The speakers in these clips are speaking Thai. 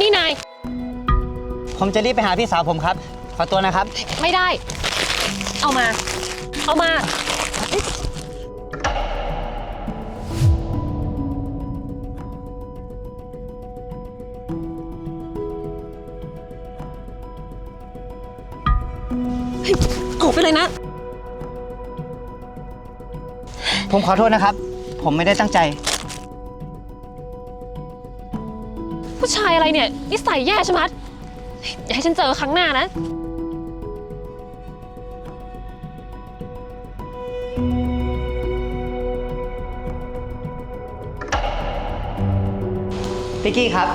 นี่นาย ผมจะรีบไปหาพี่สาวผมครับ ขอตัวนะครับ ไม่ได้ เอามา เอามาเฮ้ยออกไปเลยนะ ผมขอโทษนะครับ ผมไม่ได้ตั้งใจ ผู้ชายอะไรเนี่ยนิสัยแย่ใช่ไหมยอย่าให้ฉันเจอครั้งหน้านะพี่กี้ครับ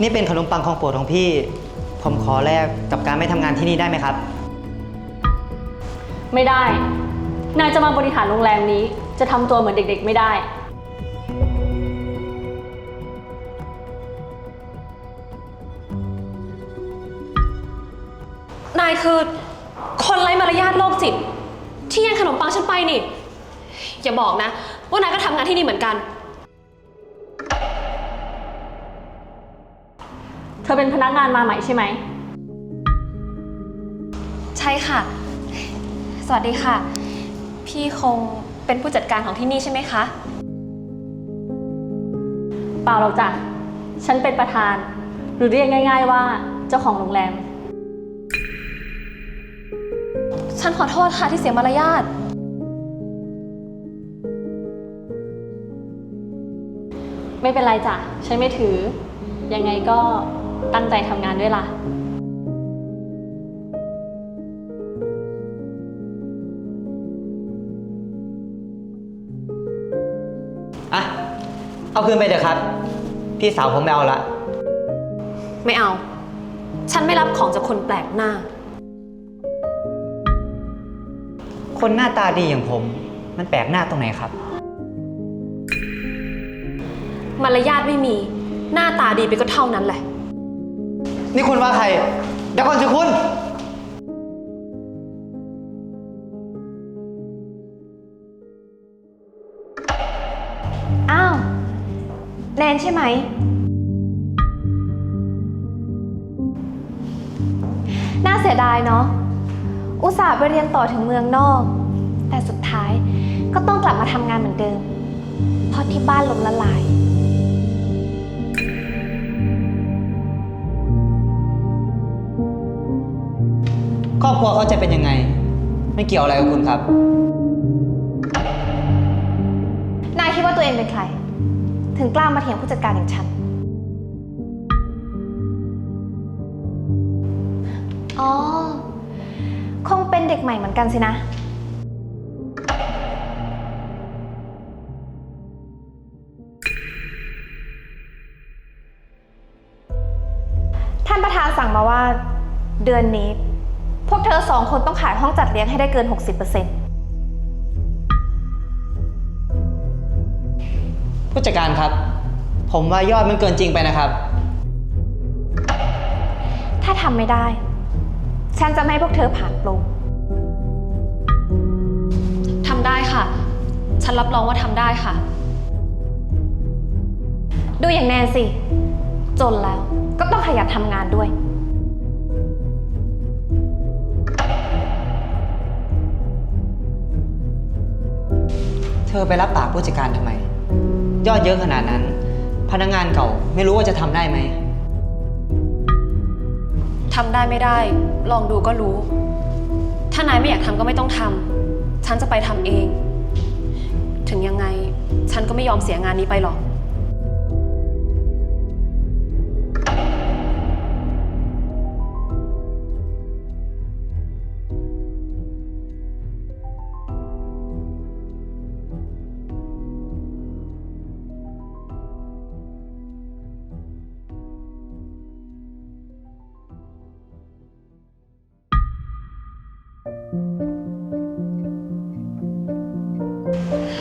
นี่เป็นขนมปังของโปรดของพี่ ผมขอแลกกับการไม่ทำงานที่นี่ได้ไหมครับ ไม่ได้ นายจะมาบริหารโรงแรมนี้ จะทำตัวเหมือนเด็กๆ ไม่ได้ายคือ คนไร้มารยาทโรคจิต ที่แย่งขนมปังฉันไปนี่ อย่าบอกนะ ว่านายก็ทำงานที่นี่เหมือนกัน เธอเป็นพนักงานมาใหม่ใช่ไหม ใช่ค่ะ สวัสดีค่ะ พี่คงเป็นผู้จัดการของที่นี่ใช่ไหมคะ เปล่าเราจ้ะ ฉันเป็นประธาน หรือเรียกง่าย ๆ ว่าเจ้าของโรงแรม ฉันขอโทษค่ะที่เสียมารยาท ไม่เป็นไรจ้ะ ฉันไม่ถือ ยังไงก็ตั้งใจทำงานด้วยล่ะ อะ เอาคืนไปเถอะครับ พี่สาวผมไม่เอาละ ไม่เอา ฉันไม่รับของจากคนแปลกหน้า คนหน้าตาดีอย่างผม มันแปลกหน้าตรงไหนครับ มารยาทไม่มี หน้าตาดีไปก็เท่านั้นแหละ นี่คุณว่าใครเดี๋ยวก่อนสิคุณ อ้าว แนนใช่ไหม น่าเสียดายเนาะ อุตส่าห์ไปเรียนต่อถึงเมืองนอก แต่สุดท้ายก็ต้องกลับมาทำงานเหมือนเดิม เพราะที่บ้านล้มละลาย ครอบครัวเขาจะเป็นยังไง ไม่เกี่ยวอะไรกับคุณครับ นายคิดว่าตัวเองเป็นใคร ถึงกล้ามาเถียงผู้จัดการอย่างฉัน อ๋อคงเป็นเด็ กใหม่เหมือนกันสินะ ท่านประธานสั่งมาว่าเดือนนี้ พวกเธอสองคนต้องขายห้องจัดเลี้ยงให้ได้เกิน 60%ผู้จัดการครับ ผมว่ายอดมันเกินจริงไปนะครับ ถ้าทำไม่ได้ ฉันจะไม่ให้พวกเธอผ่านโปรทำได้ค่ะ ฉันรับรองว่าทำได้ค่ะ ดูอย่างแนนสิ จนแล้วก็ต้องขยันทำงานด้วย เธอไปรับปากผู้จัดการทำไม ยอดเยอะขนาดนั้น พนักงานเก่าไม่รู้ว่าจะทำได้ไหม ทำได้ไม่ได้ ลองดูก็รู้ ถ้านายไม่อยากทำก็ไม่ต้องทำ ฉันจะไปทำเอง ถึงยังไงฉันก็ไม่ยอมเสียงานนี้ไปหรอก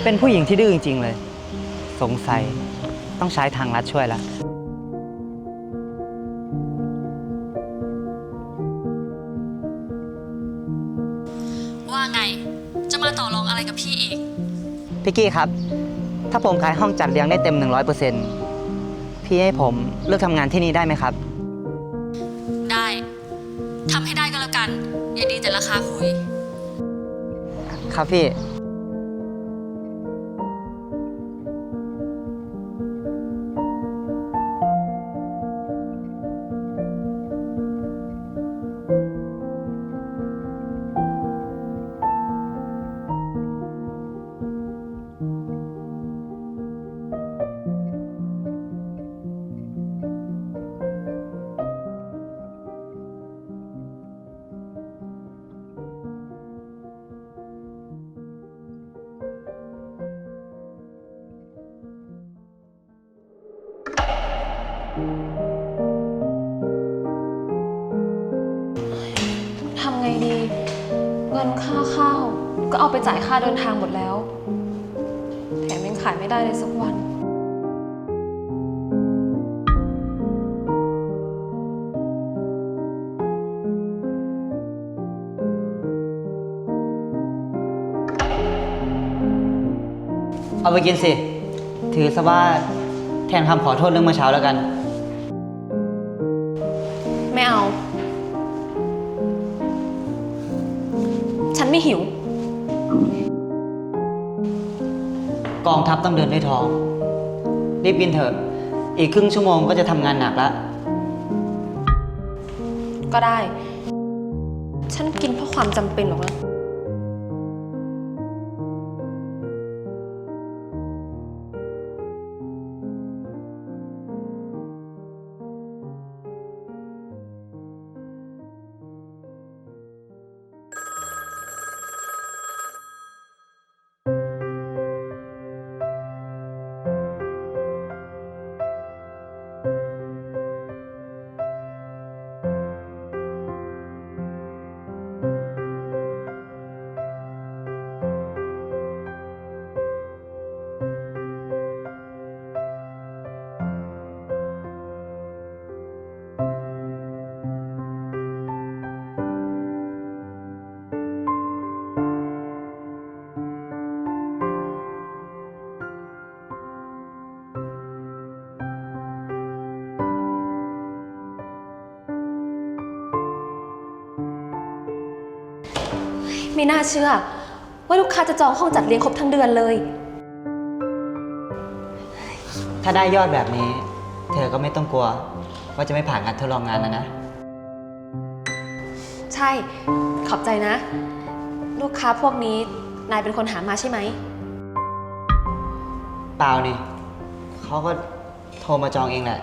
เป็นผู้หญิงที่ดื้อจริง ๆ เลย สงสัยต้องใช้ทางลัดช่วยละว่าไง จะมาต่อรองอะไรกับพี่อีก พี่กี้ครับ ถ้าผมขายห้องจัดเลี้ยงได้เต็ม 100%พพี่ให้ผมเลิกทำงานที่นี่ได้ไหมครับ ได้ทำให้ได้ก็แล้วกัน อย่าดีแต่ราคาคุย ครับพี่ ทำไงดี เงินค่าข้าว ก็เอาไปจ่ายค่าเดินทางหมดแล้ว แถมยังขายไม่ได้เลยสักวัน เอาไปกินสิ ถือซะว่าแทนคำขอโทษเรื่องเมื่อเช้าแล้วกัน ไม่เอา ฉันไม่หิว กองทัพต้องเดินด้วยท้อง รีบกินเถอะ อีกครึ่งชั่วโมงก็จะทำงานหนักแล้ว ก็ได้ ฉันกินเพราะความจำเป็นหรอกนะ ไม่น่าเชื่อ ว่าลูกค้าจะจองห้องจัดเลี้ยงครบทั้งเดือนเลย ถ้าได้ยอดแบบนี้ เธอก็ไม่ต้องกลัว ว่าจะไม่ผ่านการทดลองงานแล้วนะ ใช่ ขอบใจนะ ลูกค้าพวกนี้นายเป็นคนหามาใช่ไหม เปล่านี่เขาก็โทรมาจองเองแหละ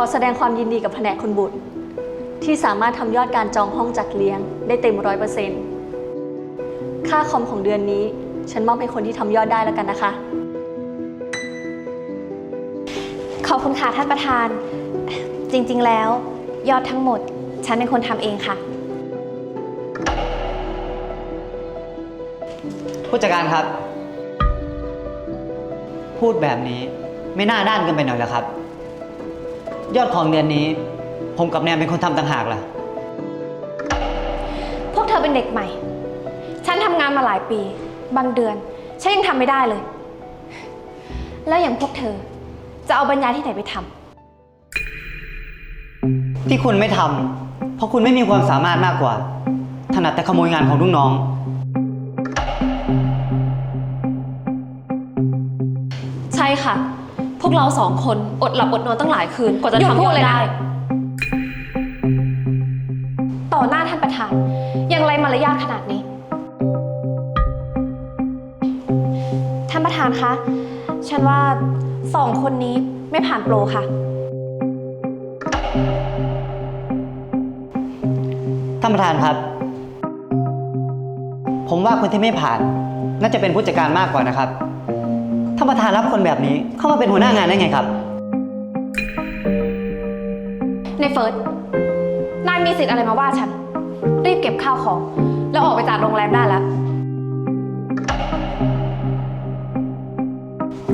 อแสดงความยินดีกับแผนกคุณบุตร ที่สามารถทำยอดการจองห้องจัดเลี้ยงได้เต็มร้อยเปอร์เซ็นต์ค่าคอมของเดือนนี้ ฉันมอบให้คนที่ทำยอดได้แล้วกันนะคะ ขอบคุณค่ะท่านประธาน จริงๆแล้ว ยอดทั้งหมด ฉันเป็นคนทำเองค่ะ ผู้จัดการครับ พูดแบบนี้ไม่น่าด้านเกันไปหน่อยเหรอครับ ยอดของเดือนนี้ ผมกับแนนเป็นคนทำต่างหากล่ะ พวกเธอเป็นเด็กใหม่ ฉันทำงานมาหลายปี บางเดือน ฉันยังทำไม่ได้เลย แล้วอย่างพวกเธอ จะเอาบรรยายที่ไหนไปทำที่คุณไม่ทำเพราะคุณไม่มีความสามารถมากกว่า ถนัดแต่ขโมยงานของลูกน้องใช่ค่ะ พวกเราสองคนอดหลับอดนอนตั้งหลายคืนกว่าจะหยุดทำพูยดอดเลยนะได้ ต่อหน้าท่านประธานยังไรมารยาทขนาดนี้ ท่านประธานคะ ฉันว่าสองคนนี้ไม่ผ่านโปรค่ะ ท่านประธานครับ ผมว่าคนที่ไม่ผ่าน น่าจะเป็นผู้จัดการมากกว่านะครับ ท่านประธานรับคนแบบนี้เข้ามาเป็นหัวหน้างานได้ไงครับ ในเฟิร์ส นายมีสิทธิ์อะไรมาว่าฉัน รีบเก็บข้าวของ แล้วออกไปจากโรงแรมได้แล้ว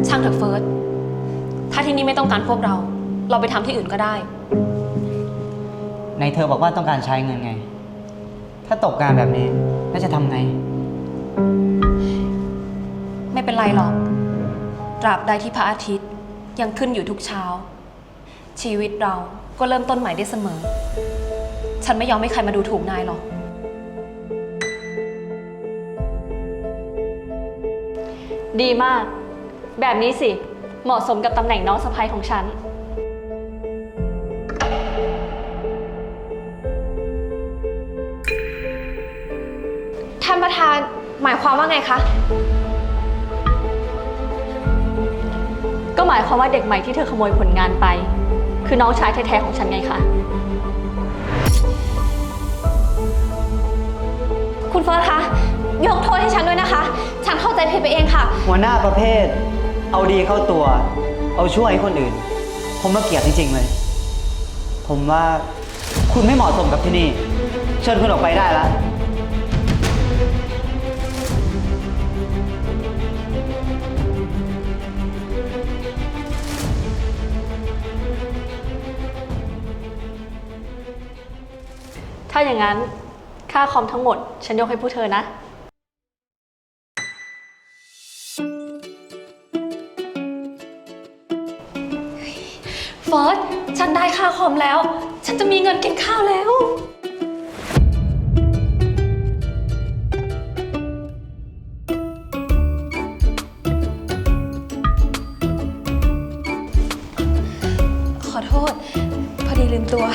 ใช่ช่างเถอะเฟิร์ส ถ้าที่นี่ไม่ต้องการพวกเรา เราไปทำที่อื่นก็ได้ ในเธอบอกว่าต้องการใช้เงินไง ถ้าตกงานแบบนี้แล้วจะทำไง ไม่เป็นไรหรอก ตราบใดที่พระอาทิตย์ยังขึ้นอยู่ทุกเช้า ชีวิตเราก็เริ่มต้นใหม่ได้เสมอ ฉันไม่ยอมให้ใครมาดูถูกนายหรอก ดีมาก แบบนี้สิ เหมาะสมกับตำแหน่งน้องสะพ้ยของฉัน ท่านประธานหมายความว่าไงคะ หมายความว่าเด็กใหม่ที่เธอขโมยผลงานไป คือน้องชายแท้ๆของฉันไงคะ คุณเฟิร์สคะ ยกโทษให้ฉันด้วยนะคะ ฉันเข้าใจผิดไปเองค่ะ หัวหน้าประเภท เอาดีเข้าตัว เอาช่วยให้คนอื่น ผมมาเกลียดจริงๆเลย ผมว่าคุณไม่เหมาะสมกับที่นี่ เชิญคุณออกไปได้แล้ว ถ้าอย่างนั้นค่าคอมทั้งหมด ฉันยกให้ผู้เธอนะ เฟิร์ส ฉันได้ค่าคอมแล้ว ฉันจะมีเงินกินข้าวแล้ว ขอโทษ พอดีลืมตัว